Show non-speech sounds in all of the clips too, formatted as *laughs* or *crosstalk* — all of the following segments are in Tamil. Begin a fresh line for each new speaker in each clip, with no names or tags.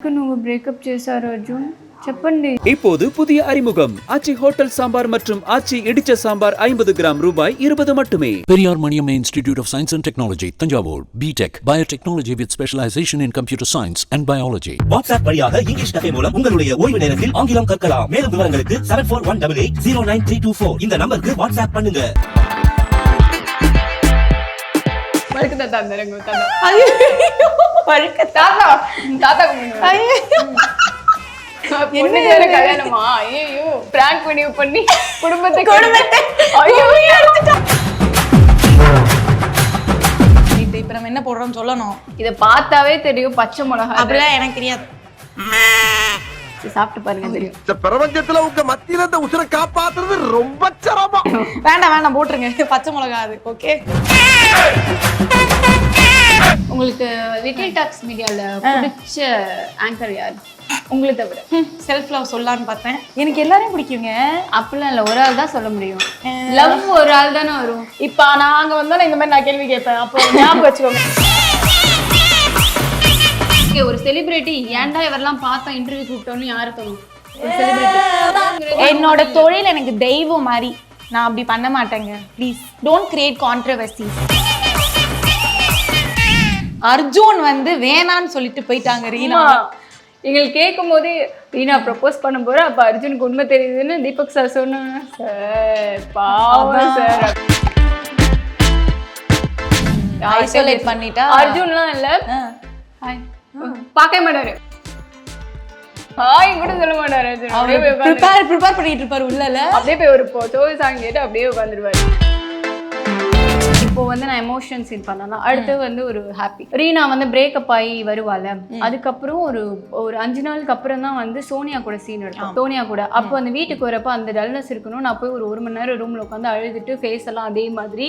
నువ్వు బ్రేకప్ చేశారు అర్జున్ చెప్పండి
இப்போது புதிய அறிமுகம் ஆச்சி ஹோட்டல் சாம்பார் மற்றும் ஆச்சி இடிச்ச சாம்பார் ஐம்பது கிராம் ரூபாய் இருபது மட்டுமே
Periyar Maniamma Institute of Science and Technology, Tanjavur, BTech, Biotechnology with specialization in computer science and biology.
WhatsApp வழியாக இங்கிலீஷ் கஃபே மூலம் உங்களுடைய ஓய்வு நேரத்தில் ஆங்கிலம் கற்கலாம் மேலும் விவரங்களுக்கு seven four one double eight zero nine three two four இந்த நம்பருக்கு வாட்ஸ்அப் பண்ணுங்க
பழுக்கு தாத்தா இருந்தாருங்க தாத்தா பழுக்க தாத்தா. தாத்தா பொண்ணு வேற கல்யாணமா? ஐயோ பிராங்க் பண்ணி பண்ணி குடும்பத்தை குடும்பத்தை ஐயோ.
இது இப்ப நம்ம என்ன போடுறோம்னு சொல்லணும்.
இத பார்த்தாவே தெரியும் பச்சை மிளகா
அப்படிலாம் எனக்கு தெரியாது.
சாப்பிட்டு பாருங்க தெரியும்.
இந்த பிரபஞ்சத்துல உங்க மத்தியில இந்த உசுரை காப்பாத்துறது ரொம்ப சிரமம்.
வேண்டாம் வேண்டாம் போட்டுருங்க. பச்சை மிளகா அது ஓகே
உங்களுக்கு லிட்டில் டாக்ஸ் மீடியால பிடிச்ச ஆங்கர் யார்? உங்களை தவிர.
செல்ஃப் லவ் சொல்லலான்னு பார்த்தேன். எனக்கு எல்லாரையும் பிடிக்குங்க.
அப்படிலாம் இல்ல ஒரு ஆள் தான் சொல்ல முடியும். லவ் ஒரு ஆள் தானே வரும்.
இப்போ நாங்க வந்தோம் இந்த மாதிரி நான் கேள்வி கேட்பேன். அப்போ ஞாபகம் வச்சுக்கோங்க.
ஒரு செலிபிரிட்டி ஏன்டா இவரெல்லாம் பார்த்தோம் இன்டர்வியூ கூப்பிட்டோம்னு யாரு செலிபிரிட்டி
என்னோட தொழில் எனக்கு தெய்வம் மாதிரி. நான் அப்படி பண்ண மாட்டேங்க. Please don't create controversy Arjun வந்து வேணான்னு சொல்லிட்டு போயிட்டாங்க ரீனா.
எங்களுக்கு கேட்கும் போதே ரீனா ப்ரப்போஸ் பண்ண போற அப்ப அர்ஜுனுக்கு உண்மை தெரியுதுன்னு தீபக் சார் சொன்னாங்க. சார் பாவம் சார்
ஐசோலேட் பண்ணிட்டா?
அர்ஜுன்லாம் இல்ல. பார்க்கவே மாட்டாரு. ஹாய் கூட சொல்ல மாட்டாரு
ப்ரிப்பேர் ப்ரிப்பேர் பண்ணிட்டு இருப்பாரு உள்ளல.
அப்படியே போய் ஒரு சோழ சாங் கேட்டு அப்படியே உட்காந்துருவாரு. இப்போ வந்து நான் எமோஷன் சீன் பண்ணலாம். அடுத்து வந்து ஒரு ஹாப்பி ரீனா வந்து பிரேக்கப் ஆகி வருவாள். அதுக்கப்புறம் ஒரு ஒரு அஞ்சு நாளுக்கு அப்புறம் தான் வந்து சோனியா கூட சீன் எடுத்தோம். சோனியா கூட. அப்போ அந்த வீட்டுக்கு வரப்ப அந்த டல்னஸ் இருக்கணும். நான் போய் ஒரு ஒரு மணி நேரம் ரூம்ல உட்காந்து அழுதுட்டு ஃபேஸ் எல்லாம் அதே மாதிரி.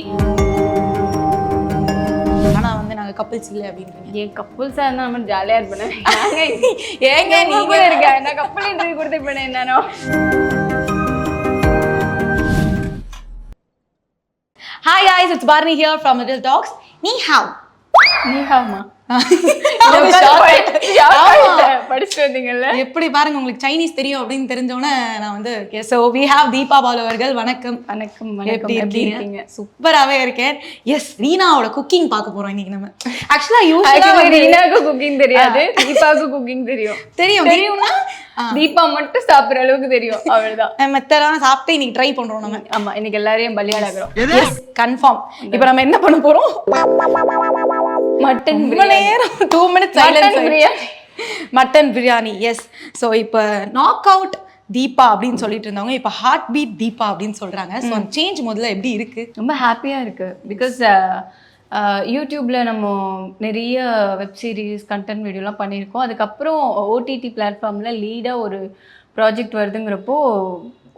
ஆனா வந்து நாங்க கப்பிள்ஸ் இல்லை அப்படின்றீங்க.
என் கப்புள்ஸா இருந்தா நம்ம ஜாலியா இருப்பேன் *laughs*
ஏங்க
நீங்க?
நீங்க
இருக்கேன் நான் கப்பல் இன்டர்வியூ கொடுத்துருப்பேன் என்னன்னா?
Hi guys, it's Barney here from Little Talks.
Ni hao. *laughs*
எப்படி பாருங்க உங்களுக்கு சைனீஸ் தெரியும் அப்படின்னு தெரிஞ்சோன்னே நான் வந்து so we have Deepa Balu அவர்கள். வணக்கம்.
வணக்கம்
எப்படி இருக்கீங்க? சூப்பராகவே இருக்கேன். எஸ் ரீனாவோட குக்கிங் பார்க்க போறோம் இன்னைக்கு நம்ம. ஆக்சுவலா யூஸ்வலா
ரீனாக்கு குக்கிங் தெரியாது தீபாவுக்கு குக்கிங் தெரியும்.
தெரியும்.
தெரியும்னா தீபா மட்டும் சாப்பிடுற அளவுக்கு தெரியும். அவ்வளவுதான்.
மெத்தடான சாப்பிட்டு இன்னைக்கு ட்ரை பண்றோம் நம்ம.
ஆமா இன்னைக்கு எல்லாரையும் பலியாடாக்குறோம்.
எஸ் கன்ஃபார்ம் இப்போ நம்ம என்ன பண்ண போறோம்?
மட்டன்
நேரம் two
minutes
mutton
biryani
mutton biryani yes so இப்போ நாக் அவுட் தீபா அப்படின்னு சொல்லிட்டு இருந்தவங்க இப்போ ஹார்ட் பீட் தீபா அப்படின்னு சொல்றாங்க. ஸோ அந்த சேஞ்ச் முதல்ல எப்படி இருக்கு?
ரொம்ப ஹாப்பியா இருக்கு. பிகாஸ் யூடியூப்ல நம்ம நிறைய வெப் சீரிஸ் கண்டென்ட் வீடியோலாம் பண்ணியிருக்கோம். அதுக்கப்புறம் ஓடிடி பிளாட்ஃபார்ம்ல லீடா ஒரு ப்ராஜெக்ட் வருதுங்கிறப்போ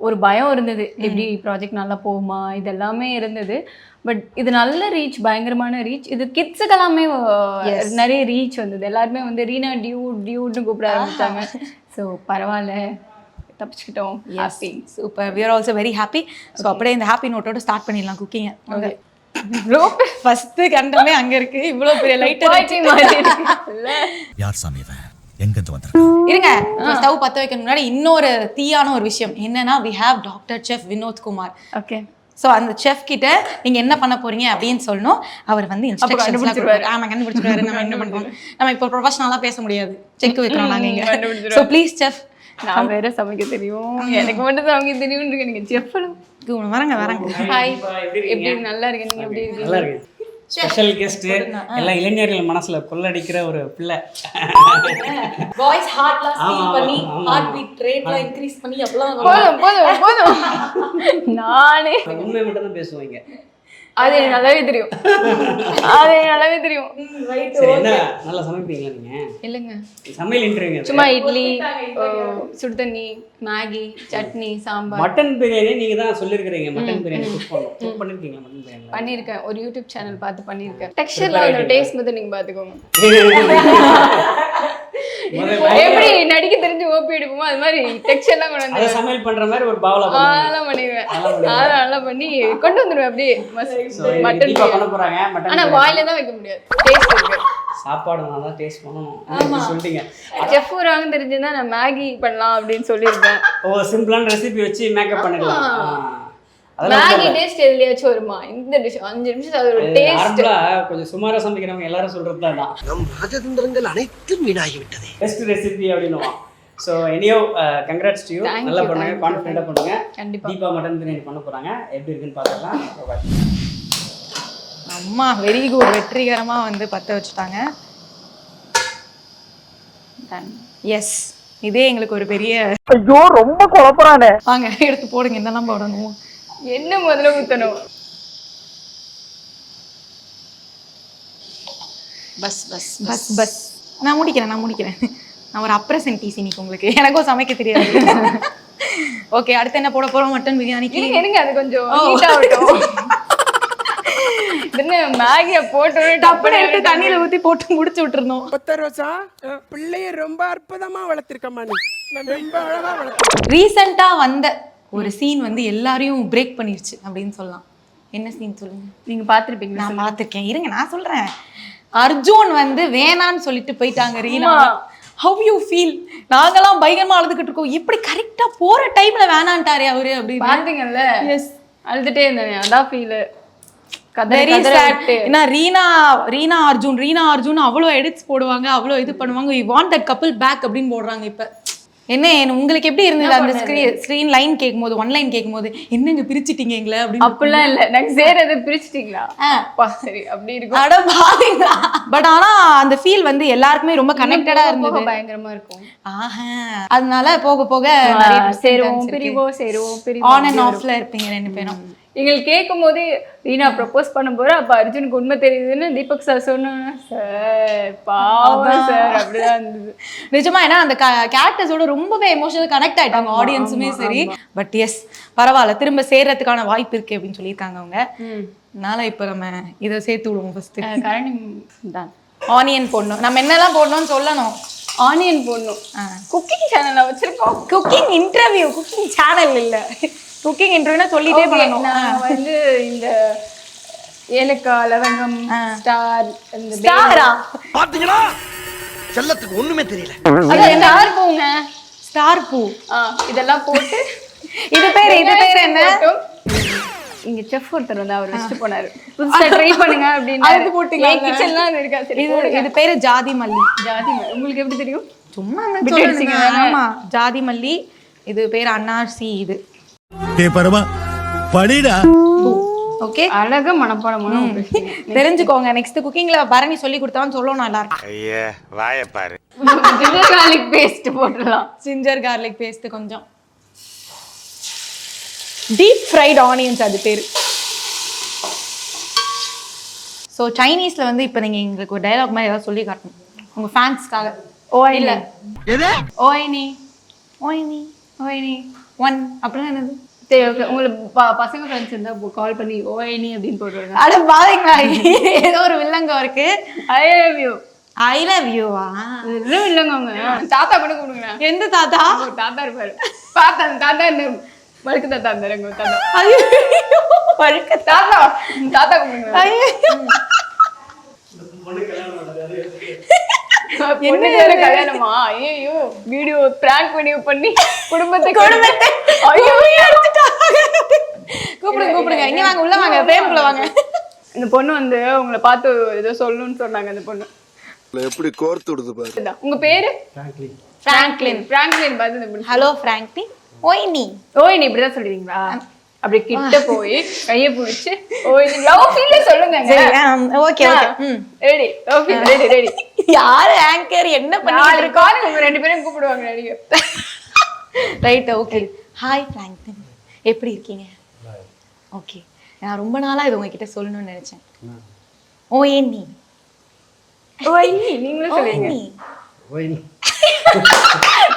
ஒரு பயம் இருந்தது. எப்படி ப்ராஜெக்ட் நல்லா போகுமா? இது எல்லாமே இருந்தது. பட் இது நல்ல ரீச் பயங்கரமான ரீச் இது கிட்ஸுக்கு எல்லாமே அஹ், நிறைய ரீச் வந்தது. எல்லாருமே வந்து ரீனா டியூ டியூட்னு கூப்பிட ஆரம்பிச்சாங்க. ஸோ பரவாயில்ல. தப்பிச்சுக்கிட்டோம். Happy
super we are also very happy so அப்படியே இந்த ஹாப்பி நோட்டோட ஸ்டார்ட் பண்ணிடலாம் குக்கிங்கை
Okay.
ஃபர்ஸ்ட் கண்டமே அங்க இருக்கு. இவ்வளோ பெரிய
இருக்குல்ல
யார் சாமி
இருங்க. ஸ்டவ் பத்த வைக்க முன்னாடி இன்னொரு தீயான ஒரு விஷயம். என்னன்னா we have doctor chef Vinod Kumar
okay
so அந்த செஃப் கிட்ட நீங்க என்ன பண்ண போறீங்க அப்படின்னு சொல்லணும். அவர் வந்து இன்ஸ்ட்ரக்ஷன்ஸ்
கண்டுபிடிச்சிருவாரு.
ஆமா கண்டுபிடிச்சிருவாரு. நம்ம என்ன பண்றோம் நம்ம இப்போ ப்ரொஃபஷனலா பேச முடியாது. செக் வைக்கிறோம் நாங்க இங்க. ஸோ ப்ளீஸ் செஃப்
நான் வேற சமைக்க தெரியும். எனக்கு மட்டும் சமைக்க தெரியும் இருக்கு நீங்க செஃபலும்
வரங்க வரங்க
ஹாய் எப்படி நல்லா இருக்கு நீங்க எப்படி இருக்கீங்க?
இருக்கு ஸ்பெஷல் கெஸ்ட் எல்லாம் இளைஞர்கள் மனசுல கொள்ளடிக்கிற ஒரு பிள்ளை.
வாய்ஸ் ஹார்ட்லாம் ஸ்டீல் பண்ணி ஹார்ட் பீட் ரேட்லாம் இன்க்ரீஸ் பண்ணி அப்பலாம்
போதும் போதும் போதும். *laughs* நானே.
உண்மை மட்டும் தான் பேசுவாங்க.
அது எனக்கு நல்லாவே தெரியும். அது எனக்கு நல்லாவே தெரியும்.
சரி என்ன? நல்லா சமைப்பீங்களா நீங்க?
இல்லைங்க.
சமையல் இன்டர்வியூங்க
சும்மா இட்லி சுடு தண்ணி மேகி சட்னி சாம்பார்.
மட்டன் பிரியாணி நீங்க தான் சொல்லிருக்கிறீங்க. மட்டன் பிரியாணி குக் பண்ணணும். குக் பண்ணிருக்கீங்களா மட்டன் பிரியாணி
பண்ணியிருக்கேன். ஒரு யூடியூப் சேனல் பார்த்து பண்ணியிருக்கேன். டெக்ஸ்டர்ல அந்த டேஸ்ட் மட்டும் நீங்க பாத்துக்கோங்க *laughs* எப்படி நடிக்க தெரிஞ்சு ஓபி எடுப்போமோ அது மாதிரி டெக்ஸ்டர்லாம் கொண்டு
அதை
வந்து
சமையல் பண்ற மாதிரி ஒரு பாவலா
அதெல்லாம் பண்ணிடுவேன். அதெல்லாம் நல்லா பண்ணி கொண்டு வந்துருவேன் அப்படியே. மட்டன்
பண்ண போறாங்க.
ஆனா வாயில தான் வைக்க முடியாது. டேஸ்ட் இருக்கு.
சாப்பாடு தான் டேஸ்ட் பண்ணணும் சொல்லிட்டீங்க.
செஃப் வருவாங்க தெரிஞ்சுதான் நான் மேகி பண்ணலாம் அப்படின்னு சொல்லியிருப்பேன்
ஓ சிம்பிளான ரெசிபி வச்சு மேக்கப் பண்ணிடலாம்.
மேகி. டேஸ்ட் எதுலயாச்சும் வருமா? இந்த டிஷ் அஞ்சு நிமிஷம் அது ஒரு டேஸ்ட்
கொஞ்சம் சுமாரா சமைக்கிறவங்க எல்லாரும் சொல்றது தான்.
நம் ராஜதந்திரங்கள் அனைத்தும் வீணாகி விட்டதே
best recipe அப்படின்னுவான் so anyway congrats to
you
நல்லா பண்ணுங்க கான்ஃபிடென்ட்டாக பண்ணுங்க.
கண்டிப்பா.
தீபா மட்டன் பிரியாணி பண்ண போறாங்க. எப்படி இருக்குன்னு பார்த்துக்கலாம்.
அம்மா வெரி குட் வெற்றிகரமா வந்து பத்த வச்சுட்டாங்க. எஸ் இதே எங்களுக்கு ஒரு பெரிய
ஐயோ ரொம்ப குழப்பறானே.
வாங்க எடுத்து போடுங்க. என்னெல்லாம் போடணும்?
என்ன முதல்ல ஊத்தணும்?
பஸ் பஸ் பஸ் பஸ். நான் முடிக்கிறேன் நான் முடிக்கிறேன். நான் ஒரு அப்ரசன்டீஸ் இன்னைக்கு உங்களுக்கு. எனக்கும் சமைக்க தெரியாது. *laughs* ஓகே அடுத்து என்ன போட போறோம்? மட்டன் பிரியாணிக்கு
இருங்க அது கொஞ்சம் என்ன மேகிய போட்டு
டப்புனு எடுத்து தண்ணியில ஊத்தி போட்டு முடிச்சு விட்டுருந்தோம்
கொத்த ரோசா பிள்ளைய ரொம்ப அற்புதமா வளர்த்திருக்கம்மா நீ. நான் ரொம்ப அழகா வளர்த்திருக்கேன்
ரீசெண்டா வந்த ஒரு சீன் வந்து எல்லாரையும் பிரேக் பண்ணிருச்சு அப்படின்னு சொல்லலாம். என்ன சீன் சொல்லுங்க?
நீங்க பாத்திருப்பீங்க
நான் பார்த்திருக்கேன். இருங்க நான் சொல்றேன். அர்ஜுன் வந்து வேணான்னு சொல்லிட்டு போயிட்டாங்க ரீனா ஹவ் யூ ஃபீல் நாங்கெல்லாம் பயங்கரமா அழுதுகிட்டு இருக்கோம். எப்படி கரெக்டா போற டைம்ல வேணான்ட்டாரே அவரு அப்படின்னு.
பாத்தீங்கல்ல?
எஸ்
அழுதுட்டே இருந்தேன். அதான் ஃபீல்
ரீனா ரீனா அர்ஜுன் ரீனா அர்ஜுன் அவ்வளோ எடிட்ஸ் போடுவாங்க அவ்வளோ இது பண்ணுவாங்க. We want that couple back அப்படின்னு போடுறாங்க இப்ப. என்ன உங்களுக்கு எப்படி இருந்தது அந்த ஸ்க்ரீன் ஸ்க்ரீன் லைன் கேட்கும்போது ஒன் லைன் கேட்கும்போது என்னங்க பிரிச்சிட்டீங்க எங்களை அப்படின்னு
அப்படிலாம் இல்ல. நாங்க சேரதை பிரிச்சிட்டீங்களா? சரி அப்படி இருக்கும்.
அட பாருங்களா பட் ஆனா அந்த ஃபீல் வந்து எல்லாருக்குமே ரொம்ப கனெக்டடா இருந்தது.
பயங்கரமா இருக்கும்.
ஆஹா. அதனால போக போக
சேருவோம். பிரிவோம் சேருவோம்
ஆன் அண்ட் ஆஃப்ல இருப்பீங்க ரெண்டு பேரும்.
எங்களுக்கு கேட்கும் போதே ரீனா ப்ரப்போஸ் பண்ண போற அப்ப அர்ஜுனுக்கு உண்மை தெரியுதுன்னு தீபக் சார் சொன்னாங்க சார் பாவம் சார் அப்படிதான் இருந்தது.
நிஜமா ஏன்னா அந்த கேரக்டர்ஸோட ரொம்பவே எமோஷனல் கனெக்ட் ஆயிட்டாங்க ஆடியன்ஸுமே சரி. பட் எஸ் பரவாயில்ல திரும்ப சேர்றதுக்கான வாய்ப்பு இருக்கு அப்படின்னு சொல்லியிருக்காங்க அவங்க. அதனால இப்போ நம்ம இதை சேர்த்து விடுவோம் ஃபர்ஸ்ட்
கரணி தான்.
ஆனியன் போடணும். நம்ம என்னெல்லாம் போடணும்னு சொல்லணும்?
ஆனியன் போடணும். குக்கிங் சேனல்ல வச்சிருக்கோம்
குக்கிங் இன்டர்வியூ குக்கிங் சேனல் இல்ல. குக்கிங் இன்டர்வியூனா சொல்லிட்டே பண்ணணும்.
நான் வந்து இந்த ஏலக்காய் லவங்கம் ஸ்டார் இந்த
ஸ்டாரா
பாத்தீங்களா? செல்லத்துக்கு ஒண்ணுமே தெரியல.
அதான் ஸ்டார் பூங்க.
ஸ்டார் பூ.
இதெல்லாம் போட்டு *laughs*
இது பேர் இது பேர் என்ன?
இங்க செஃப் ஒருத்தர் வந்து அவர் வச்சுட்டு போனாரு. புதுசா ட்ரை பண்ணுங்க அப்படின்னு.
அது போட்டீங்களா?
என் கிச்சன்லாம் அது இருக்கா? சரி
இது. இது பேரு ஜாதி மல்லி.
ஜாதி மரம். உங்களுக்கு எப்படி தெரியும்?
சும்மா? ஆமா. ஜாதி மல்லி இது பேர் அன்னாசி இது.
டே பரமா படிடா.
ஓகே
அழகா மனப்பாடமான பேசுறீங்க
தெரிஞ்சுக்கோங்க நெக்ஸ்ட் குக்கிங்ல பரணி சொல்லி கொடுத்தான்னு சொல்லணும் எல்லாரும்
ஐயா வாயப்பாரு
ஜிஞ்சர் garlic பேஸ்ட் போட்டுடலாம்.
ஜிஞ்சர் கார்லிக் பேஸ்ட் கொஞ்சம். டீப் ஃப்ரைட் ஆனியன்ஸ் அது பேர். ஸோ சைனீஸ்ல வந்து இப்போ நீங்க எங்களுக்கு ஒரு டயலாக் மாதிரி ஏதாவது சொல்லி காட்டணும். உங்க ஃபேன்ஸ்க்காக ஓ இல்ல.
ஓய்னி
ஓய்னி
ஓய்னி
ஒன் அப்படின்னா என்னது?
சரி ஓகே உங்களுக்கு ப- பசங்க ஃப்ரெண்ட்ஸ் இருந்தா கால் பண்ணி ஓய்னி அப்படின்னு போட்டுருங்க
அட பாருங்களா ஏதோ ஒரு வில்லங்கம் இருக்கு.
I love you
I love யூவா
இன்னும் இல்லைங்க அவங்க தாத்தா கூட கூப்பிடுங்க
எந்த தாத்தா?
ஒரு தாத்தா இருப்பாரு. பார்த்தா தாத்தா இந்த வழுக்கு தாத்தா இருந்தாரு எங்க தாத்தா.
ஐயோ, வழுக்க
தாத்தா. தாத்தா கூப்பிடுங்க
ஐயோ.
என்ன வேற கல்யாணமா? ஐயோ வீடியோ பிராங்க் வீடியோ பண்ணி குடும்பத்தை
குடும்பத்தை
ஐயோ
கூப்பிடுங்க கூப்பிடுங்க. இங்க வாங்க உள்ள வாங்க பிரேம்குள்ள வாங்க.
இந்த பொண்ணு வந்து உங்களை பார்த்து ஏதோ சொல்லணும்னு சொன்னாங்க அந்த பொண்ணு.
எப்படி கோர்த்து விடுது பாரு.
உங்க பேரு?
பிராங்க்லின்
பிராங்க்லின் பார்த்து இந்த பொண்ணு.
ஹலோ பிராங்க்லின் ஓய் நீ
ஓய் நீ இப்படிதான் சொல்றீங்களா அப்படி கிட்ட போய் கைய பிடிச்சு ஓய் லவ் ஃபீல்ல சொல்லுங்க
ஓகே ஓகே. ம்.
Ready love feel ready ready
யாரு ஆங்கர் என்ன இருக்கோம்
கால்? உங்க ரெண்டு பேரும் கூப்பிடுவாங்க நடிகர்
ரைட் ஓகே ஹாய் பிராங்க்லின் எப்படி இருக்கீங்க? ஓகே நான் ரொம்ப நாளா இது உங்ககிட்ட சொல்லணும்னு நினைச்சேன். ஓய் நீ
ஓய் நீங்களும் சொல்லுங்க.
நீ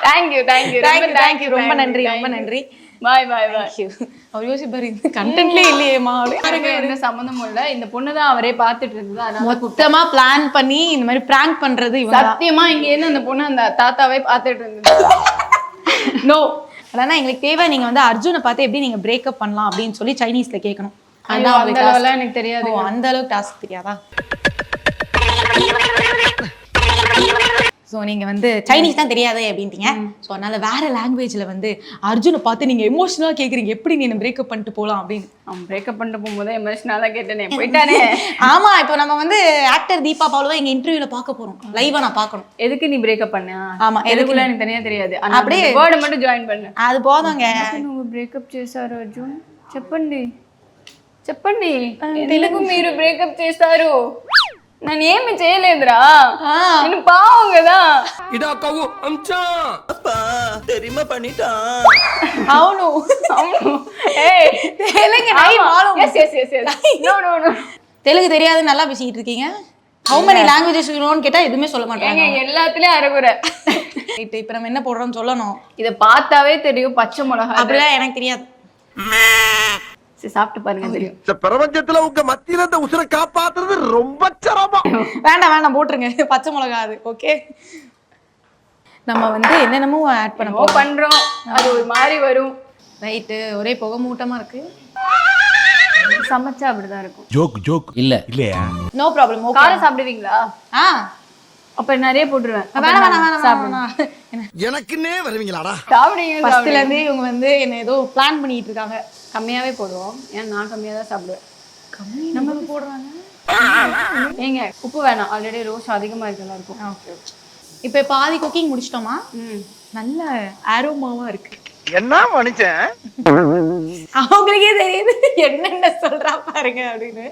தேங்க்யூ தேங்க்யூ
தேங்க்யூ தேங்க்யூ ரொம்ப நன்றி ரொம்ப நன்றி.
பாய் பாய் பாய்
அவர் யோசிப்பாரு இந்த கண்டென்ட்லேயே இல்லையேம்மா
யாருமே எந்த சம்மந்தமும் இல்ல. இந்த பொண்ணு தான் அவரே பார்த்துட்டு இருந்தது
மொத்தமா பிளான் பண்ணி இந்த மாதிரி பிராங்க் பண்றது
சத்தியமா இங்க இருந்து அந்த பொண்ணு அந்த தாத்தாவே பார்த்துட்டு இருந்தது.
நோ அதனால எங்களுக்கு தேவை. நீங்க வந்து அர்ஜுனை பார்த்து எப்படி நீங்க பிரேக்கப் பண்ணலாம் அப்படின்னு சொல்லி சைனீஸ்ல கேட்கணும்.
அளவுலாம் எனக்கு தெரியாது.
அந்த அளவுக்கு டாஸ்க் தெரியாதா? ஸோ நீங்கள் வந்து சைனீஸ் தான் தெரியாது அப்படின்ட்டீங்க ஸோ அதனால வேற லாங்குவேஜில் வந்து அர்ஜுனை பார்த்து நீங்கள் எமோஷனலாக கேட்குறீங்க எப்படி நீ பிரேக்கப் பண்ணிட்டு போகலாம் அப்படின்னு
அவன் பிரேக்கப் பண்ணிட்டு போகும்போது எமோஷனலாக கேட்டேனே போயிட்டானே *laughs*
ஆமா இப்போ நம்ம வந்து ஆக்டர் தீபா பாலுவை எங்க இன்டர்வியூல பார்க்க போறோம் லைவா நான் பார்க்கணும்
எதுக்கு நீ பிரேக்கப் பண்ண
ஆமா, எதுக்கு
எதுக்குள்ள எனக்கு தனியா தெரியாது
அப்படியே-
அப்படியே வேர்டு மட்டும் జాయిన్ பண்ணு
அது போதுங்க
నువ్వు బ్రేకప్ చేశారు అర్జున్ చెప్పండి చెప్పండి ఎందుకు మీరు బ్రేకప్ చేస్తారు నన్ను ఏమి చేయలేదురా నేను పావం కదా
இதா கவு அம்சா
అవును
అవును ఏయ్
தெலுங்கு நை மாலும்
yes yes yes yes no no no
Telugu தெரியாது நல்லா பேசிட்டு இருக்கீங்க ஹவு many லாங்குவேஜஸ் யூனோன்னு கேட்டா எதுவுமே சொல்ல மாட்டாங்க
ஏங்க எல்லாத்துலயும் அரைகுறை
ரைட் இப்போ நம்ம என்ன போடுறோம்னு சொல்லணும்
இத பார்த்தாவே தெரியும் பச்சை மிளகா
அப்படிலாம் எனக்கு தெரியாது
சரி, சாப்பிட்டு பாருங்க தெரியும்.
இந்த பிரபஞ்சத்துல உங்க மத்தியில இந்த உசுரை காப்பாத்துறது ரொம்ப சிரமம்.
வேண்டாம் வேண்டாம் போட்டுருங்க. பச்சை மிளகா அது ஓகே நம்ம வந்து என்னென்னமோ ஆட் பண்ண
பண்றோம். அது ஒரு மாதிரி வரும்.
ரைட்டு ஒரே புகை மூட்டமா இருக்கு.
சமைச்சா அப்படிதான் இருக்கும்.
ஜோக் ஜோக்
இல்ல.
இல்லையா?
நோ ப்ராப்ளம் ஓகே
காரம் சாப்பிடுவீங்களா?
ஆ.
அப்ப நிறைய போட்டுருவேன்.
வேணாம் வேணாம் வேணாம்
சாப்பிடுவேன்.
எனக்குன்னே வருவீங்களாடா?
சாப்பிடுங்க
ஃபர்ஸ்ட்ல. இருந்து இவங்க வந்து என்ன ஏதோ பிளான் பண்ணிட்டு இருக்காங்க.
கம்மியாவே போடுவோம். ஏன்னா நான் கம்மியா தான் சாப்பிடுவேன்.
கம்மி நம்ம போடுறாங்க?
ஏங்க உப்பு வேணாம். ஆல்ரெடி ரோஸ் அதிகமா இருக்கலாம் இருக்கும்
இப்போ பாதி குக்கிங் முடிச்சிட்டோமா? நல்ல ஆரோமாவா இருக்கு.
என்ன மனுஷன்
அவங்களுக்கே தெரியுது. என்னென்ன சொல்றா பாருங்க அப்படின்னு.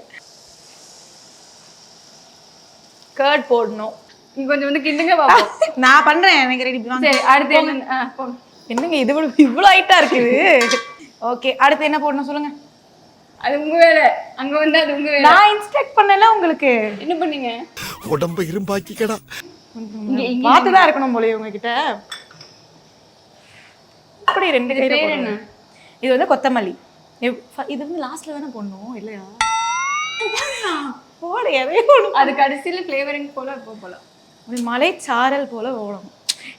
கர்ட் போடணும்.
கொஞ்சம் வந்து கிண்டுங்க பாப்போம். *laughs*
நான் பண்றேன். எனக்கு ரெடி
சரி அடுத்து.
என்னங்க இது இவ்வளவு இவ்வளோ ஹைட்டா இருக்குது? ஓகே அடுத்து என்ன போடணும் சொல்லுங்க.
அது உங்க வேலை. அங்க வந்து அது உங்க வேலை.
நான் இன்ஸ்ட்ரக்ட் பண்ணல உங்களுக்கு.
என்ன பண்ணீங்க?
உடம்ப இரும்பாக்கிக்கடா.
இங்க இங்க
பார்த்து தான் இருக்கணும் போலயே உங்ககிட்ட. இப்படி ரெண்டு கையில போடணும். இது வந்து கொத்தமல்லி. இது வந்து லாஸ்ட்ல தானே போடணும் இல்லையா? *laughs* போடு எதையும்
அது கடைசியில ஃப்ளேவரிங் போல இப்போ போலாம்
ஒரு மலைச்சாரல் போல ஓடணும்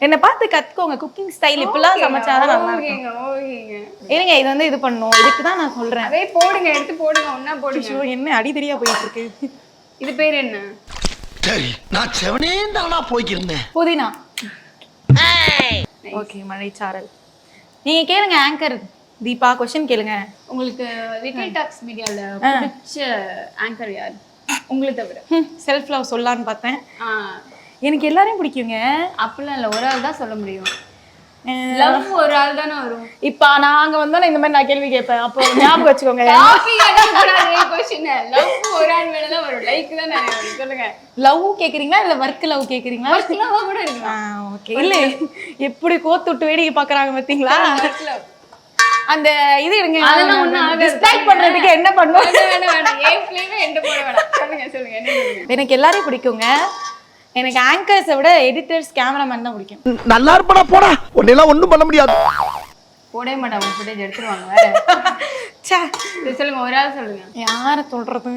என்னை பார்த்து கத்துக்கோங்க குக்கிங் ஸ்டைல் இப்பெல்லாம் சமைச்சாதான் நல்லா இருக்கும். இருங்க இது வந்து இது பண்ணணும் இதுக்கு தான் நான் சொல்றேன்.
அதே போடுங்க எடுத்து போடுங்க ஒண்ணா போடுங்க.
என்ன அடிதடியா போயிட்டு இருக்கு
இது பேர் என்ன?
சரி நான் செவனே தானா போய்க்கிருந்தேன்.
புதினா. ஓகே மலைச்சாரல். நீங்க கேளுங்க ஆங்கர் தீபா கொஸ்டின் கேளுங்க.
உங்களுக்கு லிட்டில் டாக்ஸ் மீடியால பிடிச்ச ஆங்கர் யார்? உங்களை தவிர.
செல்ஃப் லவ் சொல்லலான்னு பார்த்தேன். எனக்கு எல்லாரையும் பிடிக்குங்க.
அப்படிலாம் இல்லை ஒரு ஆள் தான் சொல்ல முடியும். லவ் ஒரு ஆள் தானே வரும்.
இப்ப நாங்க வந்தோம் இந்த மாதிரி நான் கேள்வி கேட்பேன். அப்போ ஞாபகம் வச்சுக்கோங்க.
லவ் ஒரு ஆள் தான் வரும். லைக் தான் நிறைய சொல்லுங்க.
லவ் கேக்குறீங்களா? இல்ல ஒர்க் லவ் கேக்குறீங்களா?
லவ் கூட இருக்கலாம்.
ஓகே இல்ல எப்படி கோத்து விட்டு வேடிக்கை பாக்குறாங்க பாத்தீங்களா? அந்த இது இருங்க.
அதெல்லாம் ஆகாது.
டிஸ்ட்ராக்ட் பண்றதுக்கு என்ன பண்ணுவோம்? எனக்கு எல்லாரையும் பிடிக்குங்க. எனக்கு ஆங்கர்ஸை விட எடிட்டர்ஸ் கேமராமேன் தான் பிடிக்கும்.
நல்லா இருப்படா போடா. உன்னெல்லாம் ஒண்ணும் பண்ண முடியாது.
போடவே மாட்டாங்க footage எடுத்துருவாங்க. *laughs*
ச்சே,
சரி, சொல்லுங்க ஒரு ஆள் சொல்லுங்க.
யார சொல்றது.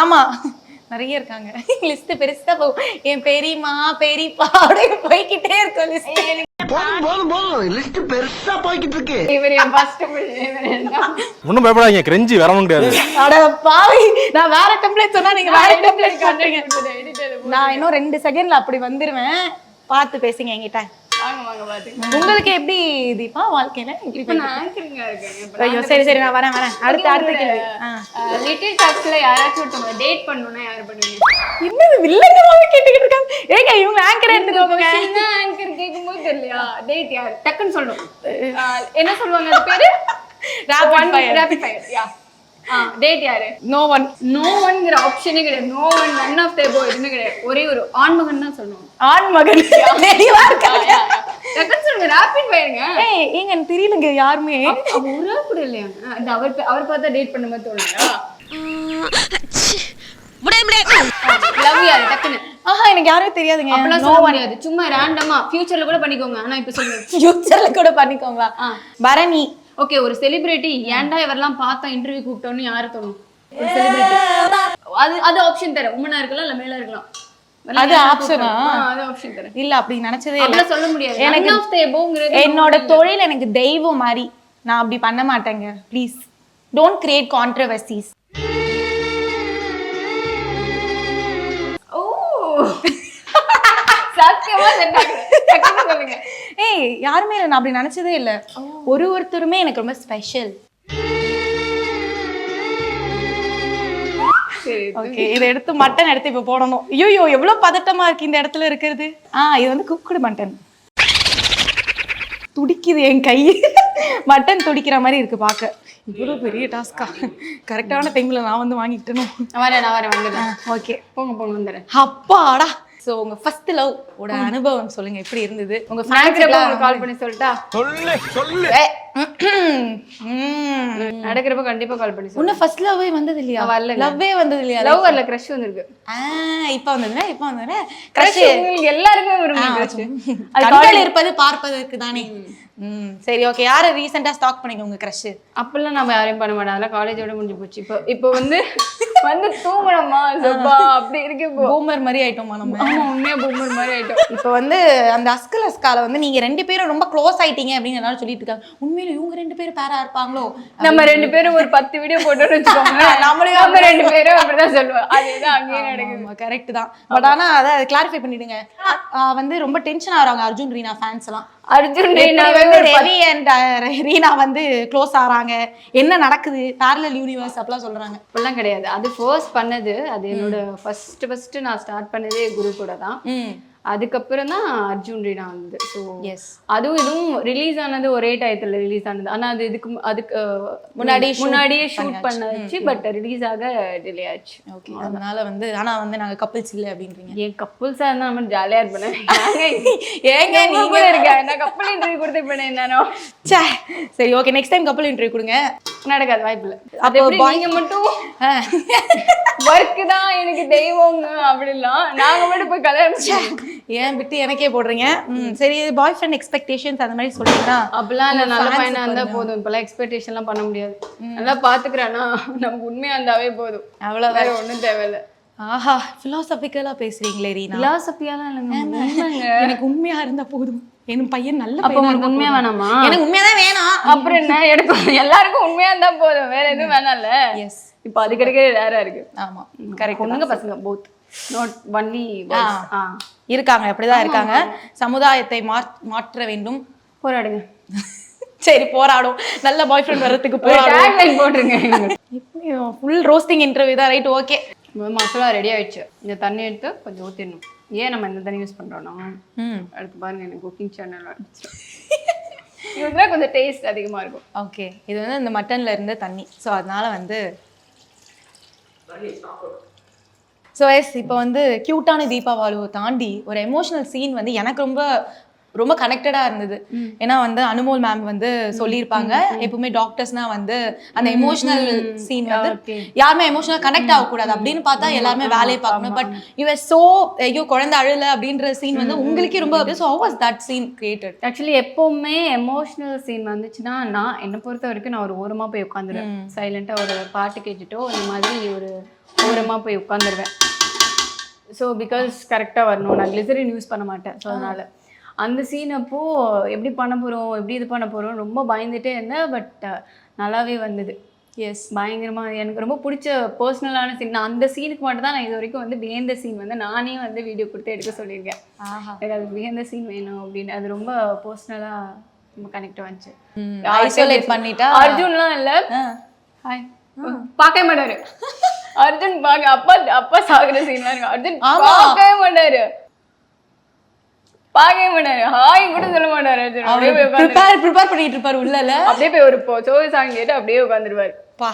ஆமா. நிறைய இருக்காங்க. *laughs* லிஸ்ட் பெருசா போகும். என் பெரியம்மா பெரியப்பா அப்படியே போய்க்கிட்டே இருக்கும் லிஸ்ட்
போதும் போதும் போதும். லிஸ்ட் பெருசா போய்கிட்டு இருக்கு.
இவர் என் புருஷன், இவர் ரெண்டாம்.
ஒன்றும் பயப்படாதீங்க கிரெஞ்சி
அட பாவி. நான் வேற டெம்ப்ளேட் சொன்னா நீங்க வேற டெம்ப்ளேட் காட்டுறீங்க. நான் இன்னும் ரெண்டு செகண்ட்ல அப்படி வந்துருவேன். பார்த்து பேசுங்க என்கிட்ட.
வாங்க, வாங்க, பாத்து.
உங்களுக்கு எப்படி தீபா வாழ்க்கையில
இப்ப நான் anchoring ஆ இருக்கேன். இப்ப
ஐயோ சரி சரி நான் வரேன் வரேன் அடுத்த அடுத்த கேள்வி ஆ.
அஹ், Little Talks ல யாராச்சும் ஒருத்தவங்க date பண்ணணும்னா யாரு பண்ணுவீங்க?
என்னது வில்லங்கமாக கேட்டுக்கிட்டு இருக்காங்க ஏங்க இவங்க ஆங்கர் எடுத்துக்கோங்க
சின்ன anchor கேட்கும்போது தெரியலையா? Date யாரு? டக்குன்னு சொல்லணும். என்ன சொல்லுவாங்க அது பேரு
Rapid
One-
fire.
rapid fire, date யாரு?
நோ ஒன்
நோ ஒன்ங்கிற ஆப்ஷனே கிடையாது. நோ ஒன் நன் ஆஃப் தேபோ எதுவுமே கிடையாது. ஒரே ஒரு ஆண்மகன் தான் சொல்லணும்
ஆண் மகன் தெளிவா *laughs* இருக்காங்க
டக்குன்னு சொல்லுங்க ரேபிட் ஃபயருங்க
ஏய் ஏங்க எனக்கு தெரியலங்க யாருமே.
ஒரு கூட இல்லையாங்க அந்த அவர் அவர் பார்த்தா டேட் பண்ண மாதிரி தோணுங்களா லவ் யாரு? டக்குன்னு.
ஆஹா எனக்கு யாருமே தெரியாதுங்க.
அப்பெல்லாம் சொல்ல முடியாது சும்மா ரேண்டமா ஃபியூச்சர்ல கூட பண்ணிக்கோங்க. ஆனா இப்ப சொல்லுங்க.
ஃபியூச்சர்ல கூட பண்ணிக்கோங்களா. பரணி.
ஓகே ஒரு செலிபிரிட்டி ஏன்டா இவரெல்லாம் பார்த்தா இன்டர்வியூ கூப்பிட்டோன்னு யாரு தோணும்? ஒரு செலிபிரிட்டி அது அது ஆப்ஷன் தரேன். உமனா இருக்கலாம் இல்ல மேல இருக்கலாம்.
அது
ஆப்ஷன்
இல்ல அப்படி நினைச்சதே இல்ல.
சொல்ல முடியாது.
எனக்கு- என்னோட தொழில் எனக்கு தெய்வம் மாதிரி. நான் அப்படி பண்ண மாட்டேங்க. ப்ளீஸ் டோன்ட் கிரியேட் கான்ட்ரவர்சிஸ்
சத்தியமா சொல்லுங்க.
ஏய் யாருமே இல்லை நான் அப்படி நினைச்சதே இல்லை. ஒரு ஒருத்தருமே எனக்கு ரொம்ப ஸ்பெஷல் ஓகே இதை எடுத்து மட்டன் எடுத்து இப்போ போடணும். ஐயோ எவ்வளோ பதட்டமா இருக்கு இந்த இடத்துல இருக்கிறது. ஆ இது வந்து குக்குடு மட்டன் துடிக்குது என் கை. மட்டன் துடிக்கிற மாதிரி இருக்கு பார்க்க இவ்வளோ பெரிய டாஸ்கா கரெக்டான டைம்ல நான் வந்து வாங்கிக்கிட்டணும்
நான் வரேன் நான் வரேன் வந்துடுறேன்.
ஓகே
போங்க போங்க வந்துடுறேன்.
அப்பாடா. ஸோ உங்க ஃபர்ஸ்ட் லவ் ஓட அனுபவம் சொல்லுங்க எப்படி இருந்தது? உங்க ஃபேன்ஸ்க்கு
கால் பண்ணி சொல்லிட்டா?
சொல்லு சொல்லு.
நடக்கிறப்ப கண்டிப்பா கால் பண்ணி
இன்னும் ஃபர்ஸ்ட் லவ்வே வந்தது இல்லையா
வரலங்க.
லவ்வே வந்தது இல்லையா
லவ் வரல க்ரஷ் வந்திருக்கு.
இப்போ வந்ததுல இப்போ வந்ததுல?
Crush
crush.
உங்களுக்கு எல்லாருக்குமே வரும் க்ரஷ் அது
இருப்பது பார்ப்பதற்கு தானே. ம் சரி ஓகே யாரை ரீசெண்டா ஸ்டாக் பண்ணீங்க உங்க க்ரஷ்
அப்பெல்லாம் நம்ம யாரையும் பண்ண மாட்டோம். அதெல்லாம் காலேஜோட முடிஞ்சு போச்சு. இப்போ இப்போ வந்து வந்து தூங்கணுமா சப்பா அப்படி இருக்கு
பூமர் மாதிரி ஆயிட்டோமா நம்ம?
ஆமா உண்மையா பொம்மை மாதிரி ஆயிட்டோம்.
இப்போ வந்து அந்த அஸ்கல் அஸ்கால வந்து நீங்க ரெண்டு பேரும் ரொம்ப க்ளோஸ் ஆயிட்டீங்க அப்படின்னு எல்லாரும் சொல்லிட்டு இருக்காங்க. உண்மையில இவங்க ரெண்டு பேரும் பேரா இருப்பாங்களோ?
நம்ம ரெண்டு பேரும் ஒரு பத்து வீடியோ போட்டோம்னு வச்சுக்கோங்க
நம்மளையும்
நம்ம ரெண்டு பேரும் அப்படிதான் சொல்லுவோம். அதுதான் அங்கேயே நடக்குது.
கரெக்ட் தான். பட் ஆனா அதை கிளாரிஃபை பண்ணிடுங்க. வந்து ரொம்ப டென்ஷன் ஆறாங்க அர்ஜுன் ரீனா ஃபேன்ஸ் எல்லாம்.
அர்ஜுன்
ரவி அண்ட் ரீனா வந்து க்ளோஸ் ஆறாங்க. என்ன நடக்குது? பேரலல் யூனிவர்ஸ் அப்படிலாம் சொல்றாங்க.
அப்படிலாம் கிடையாது. அது ஃபர்ஸ்ட் பண்ணது. அது என்னோட ஃபர்ஸ்ட் ஃபர்ஸ்ட் நான் ஸ்டார்ட் பண்ணதே குரு கூட தான். அதுக்கப்புறம் தான் அர்ஜுன் ரீனா வந்தது. ஸோ
எஸ்
அதுவும் இதுவும் ரிலீஸ் ஆனது ஒரே டயத்துல ரிலீஸ் ஆனது. ஆனா அது இதுக்கு அதுக்கு அஹ்,
முன்னாடியே
ஷூட். பண்ணாச்சு. பட் ரிலீஸ் ஆக டிலே ஆச்சு.
ஓகே அதனால வந்து ஆனா வந்து நாங்க கப்பிள்ஸ் இல்ல அப்படின்றீங்க.
என் கப்புள்ஸா இருந்தா நம்ம ஜாலியா இருப்பேன் *laughs*
ஏங்க
நீங்க? இருக்க? நான் கப்பல் இன்டர்வியூ கொடுத்துருப்பேன் என்னனோ
ச்சே. சரி ஓகே நெக்ஸ்ட் டைம் கப்பல் இன்டர்வியூ கொடுங்க.
நடக்காது வாய்ப்பு இல்ல.
அப்போ
அப்போ
boy-
நீங்க மட்டும் ஒர்க் தான் எனக்கு தெய்வங்க அப்படிலாம் நாங்க மட்டும் போய் கல்யாணம்.
ஏன் விட்டு எனக்கே போடுறீங்க? ம் சரி பாய் ஃப்ரெண்ட் எக்ஸ்பெக்டேஷன்ஸ் அந்த மாதிரி சொல்றீங்கன்னா
அப்படிலாம் இல்ல நல்ல
fans
பையனா இருந்தா
கொஞ்சம்.
போதும். இப்பெல்லாம் எக்ஸ்பெக்டேஷன்லாம் பண்ண முடியாது. நல்லா பாத்துக்கிறானா நமக்கு உண்மையா இருந்தாவே போதும்.
அவ்வளவுதான்.
வேற ஒண்ணும் தேவையில்ல.
ஆஹா பிலாசபிக்கலா பேசுறீங்களே ரீனா.
பிலாசபியாலாம் இல்லைங்க.
எனக்கு உண்மையா இருந்தா போதும். என் பையன் நல்ல
அப்ப உங்களுக்கு உண்மையா. வேணாமா?
எனக்கு உண்மையா தான் வேணாம்.
அப்புறம் என்ன? எடுக்கும் எல்லாருக்கும் உண்மையா இருந்தா போதும். வேற எதுவும் வேணாம்ல?
எஸ்
இப்போ அது கிடைக்கிறது ரேரா இருக்கு.
ஆமா. கரெக்ட்
பொண்ணுங்க பசங்க போத் நாட் ஒன்லி ஆ.
இருக்காங்க அப்படிதான் இருக்காங்க. சமுதாயத்தை மாற்- மாற்ற வேண்டும்.
போராடுங்க. *laughs*
சரி போராடும். நல்ல பாய் ஃப்ரெண்ட் வர்றதுக்கு
ஒரு
போராடும்.
போட்டுருங்க.
ஃபுல் ரோஸ்டிங் இன்டர்வியூ தான். ரைட் ஓகே
மசாலா ரெடி ஆயிடுச்சு. இந்த தண்ணி எடுத்து கொஞ்சம் ஊத்திடணும். ஏன் நம்ம இந்த தண்ணி யூஸ் பண்றோம்னா
ம்.
அடுத்து பாருங்க எனக்கு குக்கிங் சேனல் இதுதான் கொஞ்சம் டேஸ்ட் அதிகமா இருக்கும்.
ஓகே இது வந்து இந்த மட்டன்ல இருந்த தண்ணி. ஸோ அதனால வந்து ஸோ எஸ் இப்போ வந்து க்யூட்டான தீபாவளியை தாண்டி ஒரு எமோஷனல் சீன் வந்து எனக்கு ரொம்ப ரொம்ப கனெக்டடா இருந்தது. ஏன்னா வந்து அனுமோல் மேம் வந்து சொல்லியிருப்பாங்க. எப்பவுமே டாக்டர்ஸ்னா வந்து அந்த எமோஷனல் சீன் வந்து. யாருமே எமோஷனல் கனெக்ட் ஆகக்கூடாது அப்படின்னு பார்த்தா எல்லாருமே வேலையை பார்க்கணும். பட் யூஆர் சோ ஐயோ குழந்தை அழுல அப்படின்ற சீன் வந்து உங்களுக்கே ரொம்ப so how was that scene created
actually எப்பவுமே எமோஷனல் சீன் வந்துச்சுன்னா நான் என்னை பொறுத்த வரைக்கும் நான் ஒரு ஓரமா போய் உட்காந்துருவேன். சைலண்டா ஒரு பாட்டு கேட்டுட்டோ இந்த மாதிரி ஒரு ஓரமா போய் உட்காந்துருவேன் ஸோ பிகாஸ் கரெக்டாக வரணும். நான் கிளிசரின் யூஸ் பண்ண மாட்டேன். ஸோ அதனால. அந்த சீன் அப்போ எப்படி பண்ண போறோம் எப்படி இது பண்ண போறோம் ரொம்ப பயந்துட்டே இருந்தேன். பட் நல்லாவே வந்தது.
எஸ்
பயங்கரமா. எனக்கு ரொம்ப பிடிச்ச பர்சனலான சீன் நான் அந்த சீனுக்கு மட்டும் தான் நான் இது வரைக்கும் வந்து பிஹேந்த சீன் வந்து நானே வந்து வீடியோ கொடுத்து எடுக்க சொல்லியிருக்கேன்.
ஆஹா.
எனக்கு அது பிஹேந்த சீன் வேணும் அப்படின்னு. அது ரொம்ப பர்சனலா ரொம்ப கனெக்ட் வந்துச்சு.
ஐசோலேட் பண்ணிட்டா?
அர்ஜுன்லாம் இல்ல. ஹாய் பார்க்கவே மாட்டாரு. *laughs* அர்ஜுன் பார்க்க அப்பா அப்பா சாகுற சீன்லாம் இருக்கு அர்ஜுன். பார்க்கவே மாட்டாரு. பார்க்கவே மாட்டாரு. ஹாய் கூட சொல்ல மாட்டாரு அர்ஜுன். அப்படியே போய்
ப்ரிப்பேர் ப்ரிப்பேர் பண்ணிட்டு இருப்பாரு உள்ளல.
அப்படியே போய் ஒரு சோறு சாங் கேட்டு அப்படியே உட்காந்துருவாரு.
பா.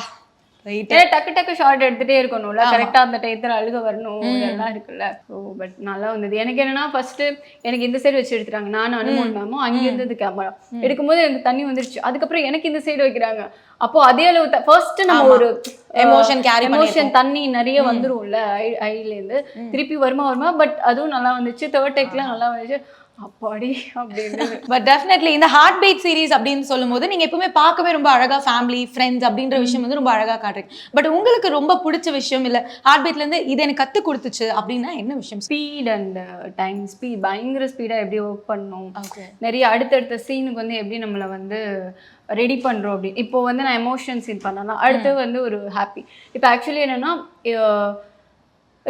டக்கு டக்கு ஷார்ட் எடுத்துட்டே இருக்கணும்ல. கரெக்டா அந்த டயத்துல அழுக வரணும் இதெல்லாம் இருக்குல்ல. ஸோ பட் நல்லா வந்தது. எனக்கு என்னன்னா ஃபர்ஸ்ட் எனக்கு இந்த சைடு வச்சு எடுத்துட்டாங்க. நானும் அனுமோன் மேமும் அங்க இருந்தது கேமரா எடுக்கும்போது எனக்கு தண்ணி வந்துருச்சு. அதுக்கப்புறம் எனக்கு இந்த சைடு வைக்கிறாங்க. அப்போ அதே அளவு ஃபர்ஸ்ட் நம்ம ஒரு
Emotion carry
எமோஷன் தண்ணி நிறைய வந்துரும்ல ஐ- ஐல இருந்து திருப்பி வருமா வருமா? பட் அதுவும் நல்லா வந்துச்சு. தேர்ட் டேக்லாம் நல்லா வந்துச்சு. அப்பாடி அப்படின்னு.
பட் டெஃபினெட்லி இந்த ஹார்ட் பீட் சீரிஸ் அப்படின்னு சொல்லும்போது நீங்க எப்பவுமே பார்க்கவே ரொம்ப அழகா ஃபேமிலி ஃப்ரெண்ட்ஸ் அப்படின்ற விஷயம் வந்து ரொம்ப அழகா காட்டுறீங்க பட் உங்களுக்கு ரொம்ப பிடிச்ச விஷயம் இல்ல ஹார்ட் பீட்ல இருந்து இது எனக்கு கத்து கொடுத்துச்சு அப்படின்னா என்ன விஷயம்?
ஸ்பீட் அண்ட் டைம் ஸ்பீட் பயங்கர ஸ்பீடாக எப்படி ஒர்க் பண்ணணும்?
Okay.
நிறைய அடுத்தடுத்த சீனுக்கு வந்து எப்படி நம்மளை வந்து ரெடி பண்ணுறோம் அப்படி. இப்போ வந்து நான் எமோஷன் சீன் பண்ணலாம். அடுத்து வந்து ஒரு ஹாப்பி இப்போ ஆக்சுவலி என்னன்னா அஹ்,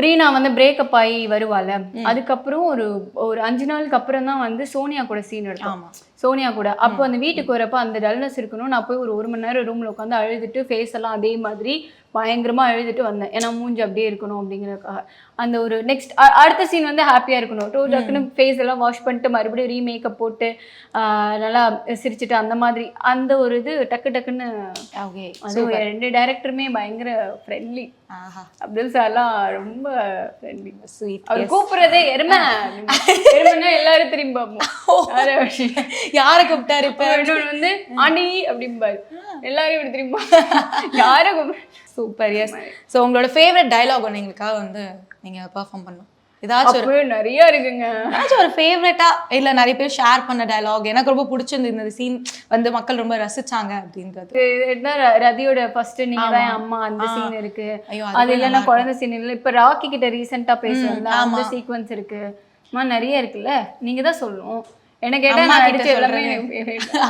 ரீனா வந்து பிரேக்கப் ஆகி வருவாள் அதுக்கப்புறம் ஒரு ஒரு அஞ்சு நாளுக்கு அப்புறம் தான் வந்து சோனியா கூட சீன் எடுத்தோம். சோனியா கூட. அப்போ அந்த வீட்டுக்கு வரப்போ அந்த டல்னஸ் இருக்கணும். நான் போய் ஒரு ஒரு மணி நேரம் ரூமில் உட்காந்து அழுதுட்டு ஃபேஸ் எல்லாம் அதே மாதிரி பயங்கரமாக அழுதுட்டு வந்தேன். ஏன்னா மூஞ்சி அப்படியே இருக்கணும் அப்படிங்கிறதுக்காக அந்த ஒரு நெக்ஸ்ட் அடுத்த சீன் வந்து ஹாப்பியாக இருக்கணும். டூ டக்குன்னு ஃபேஸ் எல்லாம் வாஷ் பண்ணிட்டு மறுபடியும் ரீமேக்கப் போட்டு நல்லா சிரிச்சிட்டு அந்த மாதிரி அந்த ஒரு இது டக்கு டக்குன்னு
ஓகே
அது ரெண்டு டேரக்டருமே பயங்கர ஃப்ரெண்ட்லி அப்துல் சார்லாம் ரொம்ப ஃப்ரெண்ட்லி
ஸ்வீட்
அவர் கூப்பிடுறதே எருமை. எருமைன்னா எல்லாரும் திரும்பி பார்ப்போம்.
யாரை கூப்பிட்டாரு இப்ப?
வந்து அணி அப்படிம்பாரு. எல்லாரும் இப்படி திரும்ப யாரை கூப்பிடு
சூப்பர் எஸ் ஸோ உங்களோட ஃபேவரட் டயலாக் ஒன்று எங்களுக்காக வந்து நீங்க பெர்ஃபார்ம் பண்ணணும். ஏதாச்சும் ஒரு
நிறைய இருக்குங்க.
ஏதாச்சும் ஒரு ஃபேவரட்டா இல்ல நிறைய பேர் ஷேர் பண்ண டயலாக் எனக்கு ரொம்ப பிடிச்சிருந்தது இந்த சீன் வந்து மக்கள் ரொம்ப ரசிச்சாங்க அப்படின்றது.
என்ன ரதியோட ஃபர்ஸ்ட் நீங்க தான் அம்மா அந்த. சீன் இருக்கு. அது இல்லைன்னா குழந்தை சீன் இல்லை. இப்ப ராக்கி கிட்ட ரீசெண்டா பேசுறோம்ல
ம்,
அந்த. சீக்வன்ஸ் இருக்கு. அம்மா நிறைய இருக்குல்ல. நீங்க தான் சொல்லணும்.
அம்மா
நான் அடிச்ச எல்லாமே. எனக்கு.